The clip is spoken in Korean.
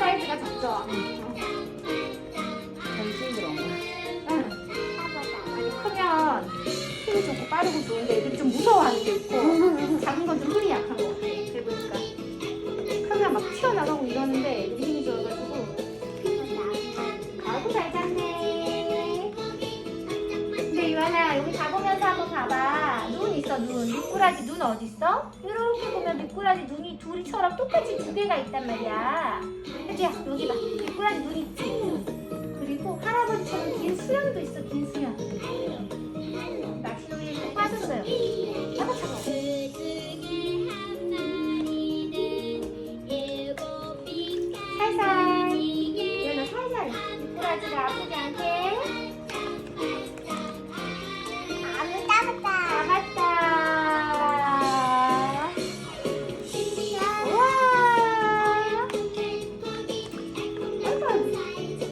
사이즈가 작죠? 그런 거. 응. 크면 힘이 좋고 빠르고 좋은데 애들이 좀 무서워하는 게 있고 작은 건 좀 힘이 약한 것 같아. 그러니까 크면 막 튀어나가고 이러는데 애들이 힘이 좋아가지고 아이고 잘 잤네. 근데 유한아 여기 가보면서 한번 봐봐. 눈 있어 눈. 미꾸라지 눈 어디 있어? 이렇게 보면 미꾸라지 눈이 둘이처럼 똑같이 두 개가 있단 말이야. 은지야 여기 봐. 미꾸라지 눈이 있지? 그리고 할아버지처럼 긴 수염도 있어 긴 수염. 낚시놀이에 빠졌어요. 잡아 잡아 살살. 얘는 살살. 미꾸라지가 아프지 않게.